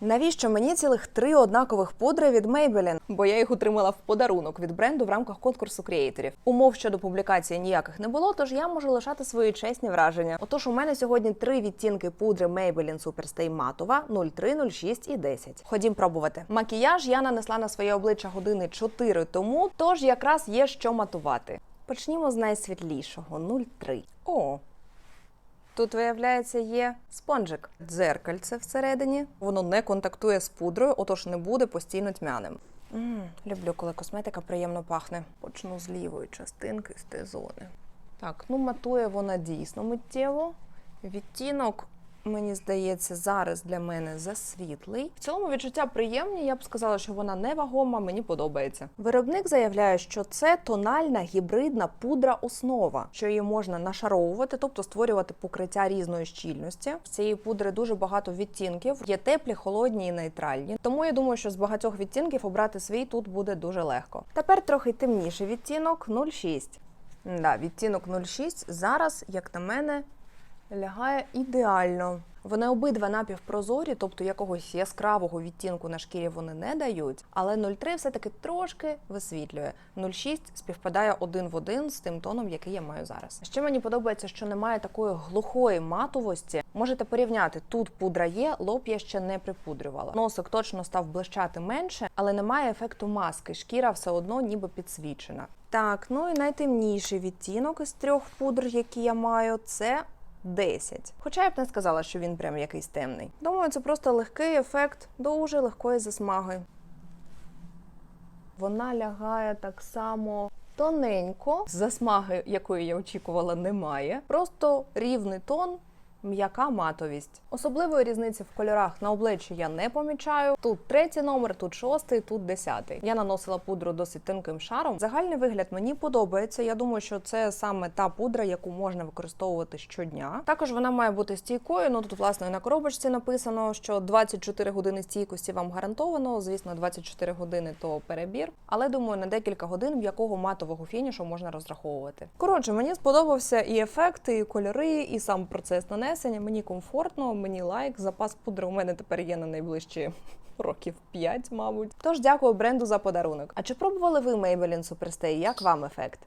Навіщо мені цілих три однакових пудри від Maybelline? Бо я їх отримала в подарунок від бренду в рамках конкурсу креаторів. Умов щодо публікації ніяких не було, тож я можу лишати свої чесні враження. Отож, у мене сьогодні три відтінки пудри Maybelline Superstay матова 03, 06 і 10. Ходім пробувати. Макіяж я нанесла на своє обличчя години 4 тому, тож якраз є що матувати. Почнімо з найсвітлішого 03. О, Тут, виявляється, є спонжик, дзеркальце всередині. Воно не контактує з пудрою, отож не буде постійно тьмяним. м люблю, коли косметика приємно пахне. Почну з лівої частинки з Т-зони. Так, ну матує вона дійсно миттєво. Відтінок, мені здається, зараз для мене засвітлий. В цілому відчуття приємні. Я б сказала, що вона не вагома, мені подобається. Виробник заявляє, що це тональна гібридна пудра основа, що її можна нашаровувати, тобто створювати покриття різної щільності. В цієї пудри дуже багато відтінків. Є теплі, холодні і нейтральні. Тому я думаю, що з багатьох відтінків обрати свій тут буде дуже легко. Тепер трохи темніший відтінок 06. Да, відтінок 06 зараз, як на мене, лягає ідеально. Вони обидва напівпрозорі, тобто якогось яскравого відтінку на шкірі вони не дають. Але 03 все-таки трошки висвітлює. 06 співпадає один в один з тим тоном, який я маю зараз. Ще мені подобається, що немає такої глухої матовості. Можете порівняти тут пудра є, лоб я ще не припудрювала. Носик точно став блищати менше, але немає ефекту маски. Шкіра все одно ніби підсвічена. Так, ну і найтемніший відтінок із трьох пудр, які я маю, це 10. Хоча я б не сказала, що він прям якийсь темний. Думаю, це просто легкий ефект дуже легкої засмаги. Вона лягає так само тоненько, засмаги, якої я очікувала, немає. Просто рівний тон. М'яка матовість. Особливої різниці в кольорах на обличчі я не помічаю. Тут третій номер, тут шостий, тут десятий. Я наносила пудру досить тонким шаром. Загальний вигляд мені подобається. Я думаю, що це саме та пудра, яку можна використовувати щодня. Також вона має бути стійкою. Ну тут власне на коробочці написано, що 24 години стійкості вам гарантовано. Звісно, 24 години то перебір. Але думаю, на декілька годин м'якого матового фінішу можна розраховувати. Коротше, мені сподобався і ефекти, і кольори, і сам процес нанесення. Мені комфортно, мені лайк. Запас пудри у мене тепер є на найближчі років 5, мабуть. Тож дякую бренду за подарунок. А чи пробували ви Maybelline Superstay? Як вам ефект?